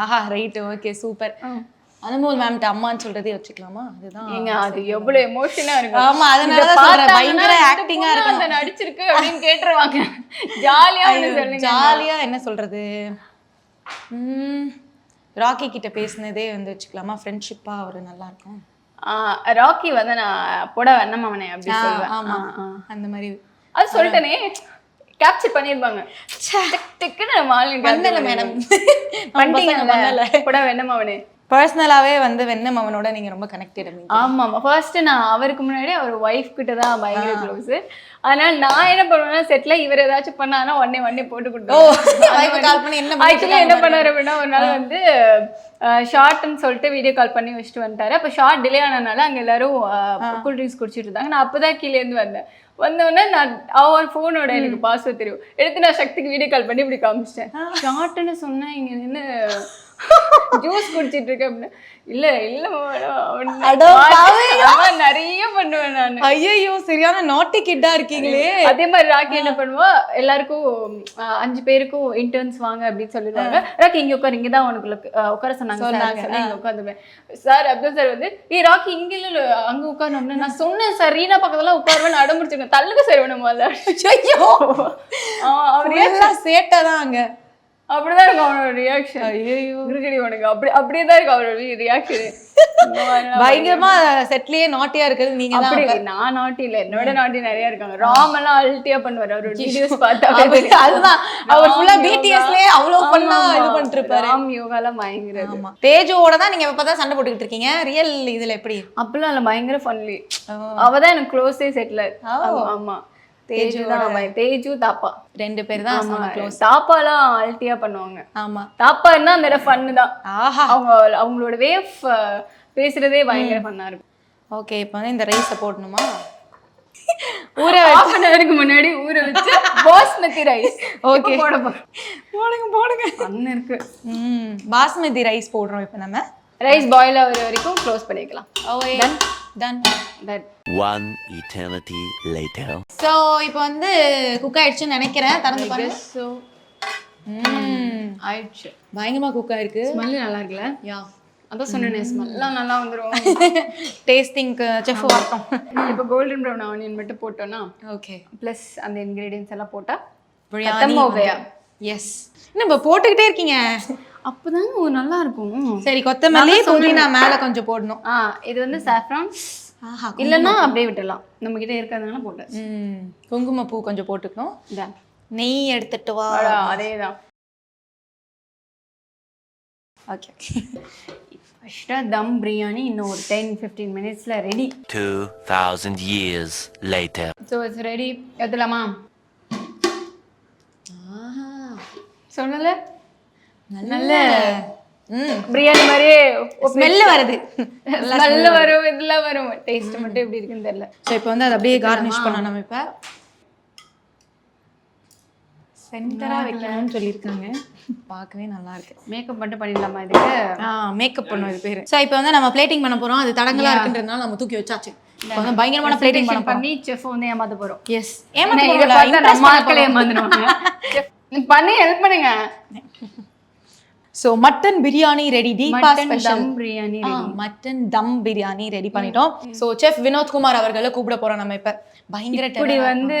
ஆஹா ரைட் ஓகே சூப்பர் அனுமோல் மேம்கிட்ட அம்மான்னு சொல்றதே வச்சுக்கலாமா? அதுதான்
ஏங்க அது எவ்வளவு எமோஷனா இருக்கும்.
ஆமா, அதனால தான் சொல்றேன். பயங்கர
இந்த
acting ஆ
பொண்ணு
இருக்கணும்.
அந்த நடிச்சிருக்கு அப்படின்னு கேட்டுருவாங்க. *laughs* ஜாலியா சொல்லுங்க.
ஜாலியா என்ன சொல்றது? ம், ராக்கி கிட்ட பேசினதே வந்து வச்சுக்கலாமா? ஃப்ரெண்ட்ஷிப்பா அவர் நல்லா இருக்கும்.
ராக்கி வந்து நான் போட வேணாம் அவனை அப்படி சொல்லுவேன்.
ஆமா. அந்த மாதிரி.
அது சொல்லிட்டேனே. கேப்சர் பண்ணிருப்பாங்க டிக் டிக்குன்னு
மேடம்
பண்ணிட்டீங்கல்ல போட வேணாம் அவனே.
பர்சனலாவே வந்து வெண்ணம் அவனோட நீங்க ரொம்ப கனெக்டட்
ஆமா ஆமா ஃபர்ஸ்ட் நான் அவருக்கு முன்னாடி அவர் ஒய்ஃப் கிட்ட தான் பயங்கர க்ளோஸ் அதனால நான் என்ன பண்ணுவேன்னா செட்ல இவர் ஏதாச்சும் பண்ணானா உடனே உடனே போட்டு
பண்ணிட்டு
ஆக்சுவலி என்ன பண்ணாரு அப்படின்னா ஒரு நாள் வந்து ஷார்ட்னு சொல்லிட்டு வீடியோ கால் பண்ணி வச்சுட்டு வந்துட்டாரு. அப்போ ஷார்ட் டிலே ஆனனால அங்க எல்லாரும் கூல் ட்ரிங்க்ஸ் குடிச்சிட்டு இருந்தாங்க. நான் அப்பதான் கீழே இருந்து வந்தேன். வந்தோடனே நான் அவர் ஃபோனோட எனக்கு பாஸ்வேர்ட் தெரியும். எடுத்து நான் சக்திக்கு வீடியோ கால் பண்ணி இப்படி காமிச்சிட்டேன். ஷார்ட்னு சொன்னேன் இங்க நின்று ஜூஸ் குடிச்சிட்டு இருக்கேன் அப்படின்னு இல்ல இல்ல. அவன் நிறைய பண்ணுவேன் நான்.
ஐயோ சரியான நாட்டி கிட்டா இருக்கீங்களே.
அதே மாதிரி ராக்கி என்ன பண்ணுவா? எல்லாருக்கும் அஞ்சு பேருக்கும் இன்டர்ன்ஸ் வாங்க அப்படின்னு சொல்லிடுவாங்க. ராக்கி இங்க உட்காரு இங்க தான் உனக்கு உட்கார சொன்னாங்க
சொன்னாங்க,
இங்க உட்காந்துருவேன் சார் அப்துல் சார் வந்து ஏய் ராக்கி இங்க இல்ல அங்க உட்காரணும் அப்படின்னு நான் சொன்னேன் சார் ரீனா பக்கத்துல உட்காருவேன் அடம் முடிச்சிருக்கேன் தள்ளுங்க சார் இவனை முதல்ல.
ஐயோ.
அவர்
எல்லாம் சேட்டை தான் அங்க.
அப்படிதான் இருக்கும் அவனோட ரியாக்ஷன்
ஐயோ
இருக்குடி உனக்கு. அப்படி அப்படியே தான் இருக்கும் அவரோட ரியாக்ஷன் *laughs*
பயங்கரமா செட்லயே நாட்டியா இருக்கிறது நீங்க
அப்படி
அப்ப.
நான் நாட்டி இல்ல. என்னோட நாட்டி நிறைய இருக்காங்க. ராம் எல்லாம் அல்ட்டியா பண்ணுவாரு. அவரோட வீடியோஸ் பார்த்தா
அதுதான். அவர் ஃபுல்லா பிடிஎஸ்லயே அவ்வளவு பண்ணா இது பண்ணிட்டு இருப்பாரு
ராம் யோகாலாம் பயங்கர.
ஆமா. தேஜுவோட தான் நீங்க இப்பதான் சண்டை போட்டுக்கிட்டு இருக்கீங்க. ரியல் இதுல எப்படி?
அப்பெல்லாம் இல்ல பயங்கர ஃபன்லி அவதான் எனக்கு க்ளோஸே செட்ல ஆமா. தேஜு தான் அவன். தேஜு தாப்பா.
ரெண்டு பேர் தான் க்ளோஸ்
தாப்பாலாம் அல்ட்டியா பண்ணுவாங்க.
ஆமா.
தாப்பா இருந்தா அந்த இடம் ஃபன்னு தான்.
ஆஹா.
அவங்க அவங்களோட வேவ் பேசுறதே பயங்கர ஃபன்னா இருக்கும்.
ஓகே இப்போ வந்து இந்த ரைஸை போடணுமா? *laughs* ஊற
ஹவருக்கு முன்னாடி ஊற வச்சு *laughs* பாஸ்மதி ரைஸ் ஓகே போட
போடுங்க போடுங்க.
அண்ணன் இருக்கு.
ம். பாஸ்மதி ரைஸ் போடுறோம் இப்போ நம்ம.
ரைஸ் பாயில் ஆகுற வரைக்கும் க்ளோஸ் பண்ணிக்கலாம்.
Okay done
done
one eternity later
so இப்போ வந்து குக் ஆயிடுச்சுன்னு நினைக்கிறேன். திறந்து பாருங்க.
ஸோ ஆயிடுச்சு.
பயங்கரமா குக் ஆயிருக்கு.
ஸ்மெல் நல்லா இருக்குல்ல?
யா
அதான் சொன்னேன் ஸ்மெல்லாம் நல்லா வந்துரும்.
டேஸ்டிங்க்கு செஃப் வரட்டும்
இப்போ கோல்டன் பிரவுன் ஆனியன் மட்டும் போட்டோன்னா
ஓகே
ப்ளஸ் அந்த இன்க்ரீடியன்ஸ் எல்லாம் போட்டால்
எஸ் இன்னும் போட்டுக்கிட்டே இருக்கீங்க? *laughs*
அப்போதாங்க ஒரு நல்லா இருக்கும்
சரி கொத்தமல்லி புதினா மேல கொஞ்சம் போடணும்.
ஆ இது வந்து சாஃப்ரான்
ஆஹா
இல்லைன்னா அப்படியே விட்டுடலாம். நம்ம கிட்ட இருக்கிறதுனால போட்டேன்
ம் குங்குமப்பூ கொஞ்சம் போட்டுக்கணும். நெய் எடுத்துட்டு வா.
அதே தான்
ஓகே.
ஃபஸ்ட்டாக தம் பிரியாணி இன்னும் ஒரு டென் ஃபிஃப்டீன் மினிட்ஸில் ready
2000 years later.
So it's ready எடுத்துலாமா சொன்னல?
நல்ல
பிரியாணி மாதிரியே
ஸ்மெல்லு வருது. *laughs*
ஸ்மெல் வரும் இதெல்லாம் வரும். டேஸ்ட் மட்டும் எப்படி இருக்குன்னு தெரியல.
ஸோ இப்போ வந்து அதை அப்படியே கார்னிஷ் பண்ணோம் நம்ம இப்போ. சென்டராக வைக்கணும்னு சொல்லியிருக்காங்க. பார்க்கவே நல்லா இருக்கு.
மேக்கப் மட்டும் பண்ணிடலாமா இதுக்கு?
ஆ மேக்கப் பண்ணும் இது பேர். ஸோ இப்போ வந்து நம்ம பிளேட்டிங் பண்ண போகிறோம் அது தடங்களாக இருக்குன்றதுனால நம்ம தூக்கி வச்சாச்சு. இப்போ வந்து பயங்கரமான பிளேட்டிங் பண்ண போகிறோம்
பண்ணி செஃப் வந்து ஏமாத்த போறோம்.
எஸ்
பார்த்தா நம்ம ஆட்களே *laughs* நீ பண்ணி ஹெல்ப் பண்ணுங்க.
So mutton
biryani
ready
Deepa special biryani.
Mutton dum biryani ready பண்ணிட்டோம். ஸோ செஃப் வினோத்குமார் அவர்களை கூப்பிட போறோம் நம்ம இப்ப. பயங்கர
இப்படி வந்து.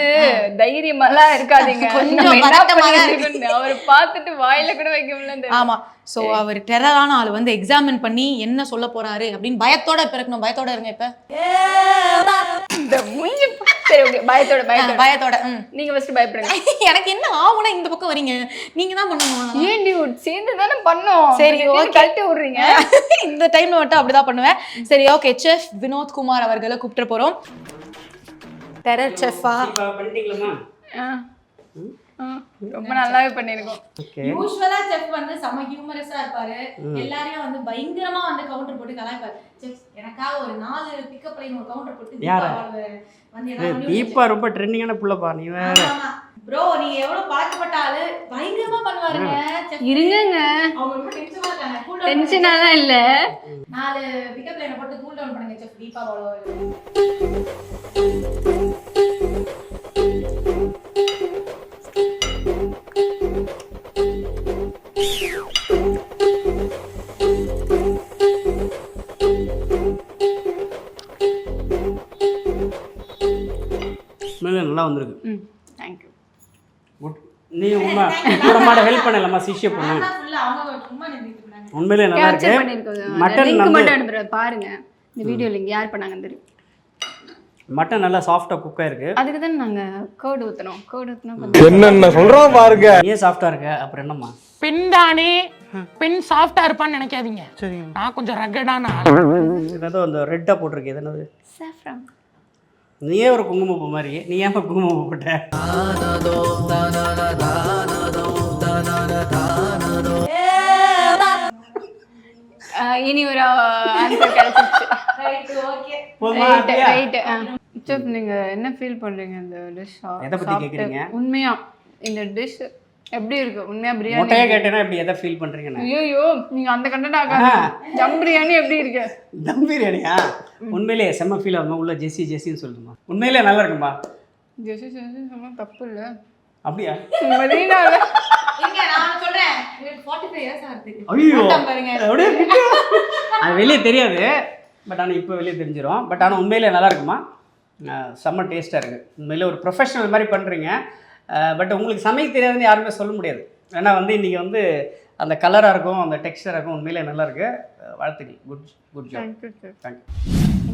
தைரியமெல்லாம் இருக்காதீங்க. *laughs*
கொஞ்சம்
அவர் பார்த்துட்டு வாயில கூட வைக்க முடியல
ஆமா. சோ அவர் டெரரான ஆள் வந்து எக்ஸாமின் பண்ணி என்ன சொல்ல போறாரு அப்படின்னு பயத்தோட பிறக்கணும். பயத்தோட இருங்க இப்ப.
இந்த மூஞ்சி சரி ஓகே. பயத்தோட பயத்தோட.
பயத்தோட.
நீங்க ஃபர்ஸ்ட் பயப்படுங்க. *laughs*
எனக்கு என்ன ஆகும்னா இந்த பக்கம் வரீங்க? நீங்க தான் பண்ணணும்
ஏன் டியூட் சேர்ந்து தானே பண்ணோம்.
சரி, okay.
கழட்டி விடுறீங்க. *laughs*
இந்த டைம்ல மட்டும் அப்படிதான் பண்ணுவேன். சரி ஓகே செஃப் வினோத் குமார் அவர்களை கூப்பிட்டு போறோம். டெரர் செஃபா
ரொம்ப நல்லாவே பண்ணிருக்கோம்
யூஸ்வலா செஃப் வந்து செம ஹியூமரஸா இருப்பாரு. எல்லாரையும் வந்து பயங்கரமா வந்து கவுண்டர் போட்டு கலாய்ப்பாரு. செஃப் எனக்காக ஒரு நாலு பிக்கப் லைன் ஒரு கவுண்டர் போட்டு
தீபா ரொம்ப ட்ரெண்டிங்கான புள்ளப்பா நீ வேற.
ப்ரோ நீங்க எவ்வளவு பழக்கப்பட்ட ஆளு பயங்கரமா பண்ணுவாருங்க.
இருங்கங்க.
அவங்க ரொம்ப டென்ஷனா இருக்காங்க.
டென்ஷனாலாம் இல்ல.
நாலு பிக்கப் லைனை போட்டு கூல் டவுன் பண்ணுங்க செஃப் தீபாவளி
நல்லா வந்திருக்கு. நீ உண்மை கூட மாட ஹெல்ப் பண்ணலாமா சிஷ்ய பொண்ணு.
ஃபுல்லா அவங்க சும்மா நின்றுட்டு இருந்தாங்க.
உண்மையிலே நல்லா இருக்கு. மட்டன் வந்து
பாருங்க. இந்த வீடியோ லிங்க் யார் பண்ணாங்கன்னு தெரியும்.
மட்டன் நல்லா சாஃப்டாக குக் ஆயிருக்கு.
அதுக்கு தான் நாங்க கோட் ஊத்துறோம். கோட் ஊத்துனா
என்னென்ன சொல்றோம் பாருங்க.
ஏன் சாஃப்டாக இருக்க? அப்புறம் என்னம்மா?
பெண் தானே பெண் சாஃப்டா இருப்பான்னு நினைக்காதீங்க. நான் கொஞ்சம் ரகடான
ஏதோ அந்த ரெட்டாக போட்டிருக்கு. என்னது?
Saffron.
நீயே ஒரு குங்குமப்பூ மாதிரி. நீ ஏன் குங்குமப்பூ போட்ட?
இனி ஒரு ஆன்சர் கிடைச்சிச்சு நீங்க என்ன ஃபீல் பண்றீங்க இந்த டிஷ்
எதை பத்தி கேக்குறீங்க?
உண்மையா இந்த டிஷ் எப்படி இருக்கு? உண்மையா
மொட்டையா
பிரியாணி
கேட்டேன்னா இப்படி எதை ஃபீல் பண்ணுறீங்கன்னு
ஐயோ நீங்க அந்த கண்டென்ட் ஆகாது ஜம் பிரியாணி எப்படி இருக்கு?
தம் பிரியாணியா? உண்மையிலேயே செம்ம ஃபீல் ஆகுமா உள்ள ஜெஸ்ஸி ஜெஸ்ஸின்னு சொல்லுமா உண்மையிலே நல்லா இருக்குமா?
ஜெசி ஜெசி சொன்னா தப்பு இல்ல.
அப்படியா?
மதீனால
இருங்க நான் சொல்றேன் எனக்கு 45 இயர்ஸ் ஆகுது.
ஐயோ.
பாருங்க.
அப்படியே. அது வெளியே தெரியாது. பட் ஆனால் இப்போ வெளியே தெரிஞ்சிடும் பட் ஆனால் உண்மையிலே நல்லா இருக்குமா? செம்ம டேஸ்ட்டாக இருக்குது உண்மையிலே ஒரு ப்ரொஃபஷனல் மாதிரி பண்ணுறீங்க பட் உங்களுக்கு சமைக்க தெரியாதுன்னு யாருமே சொல்ல முடியாது. ஏன்னா வந்து இன்றைக்கி வந்து அந்த கலராக இருக்கும் அந்த டெக்ஸ்டராக இருக்கும் உண்மையிலே நல்லா இருக்கு. வாழ்த்துக்கள். குட் குட் ஜாப் தேங்க்யூ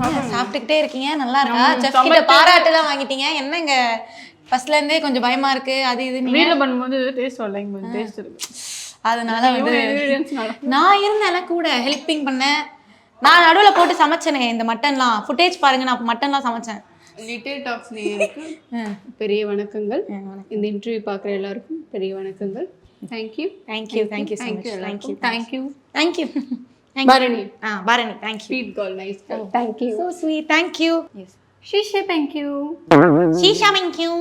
சாப்பிட்டுக்கிட்டே இருக்கீங்க. நல்லா இருக்கா? செஃப் கிட்ட
சமைச்சு-
பாராட்டுலாம் வாங்கிட்டீங்க. என்னங்க? ஃபர்ஸ்ட்ல இருந்தே கொஞ்சம் பயமா இருக்கு. அது இது
வீட்ல பண்ணும்போது டேஸ்ட் வரல. இங்க கொஞ்சம் டேஸ்ட் இருக்கு.
அதனால வந்து. நான் இருந்தேன்ல கூட ஹெல்ப்பிங் பண்ணேன் நான் நடுவுல போட்டு சமைச்சேனே இந்த மட்டன்லாம் ஃபுட்டேஜ் பாருங்க நான் மட்டன்லாம் சமைச்சேன்.
லிட்டில் டாக்ஸ் நேருக்கு பெரிய வணக்கங்கள். இந்த இன்டர்வியூ பார்க்குற எல்லாருக்கும் பெரிய வணக்கங்கள்.
Thank you thank you thank you
much thank you thank you thank you Bharani
ah Bharani
thank you sweet call nice
thank you so sweet thank you
ஷிஷே thank you
ஷீஷா தேங்க்யூ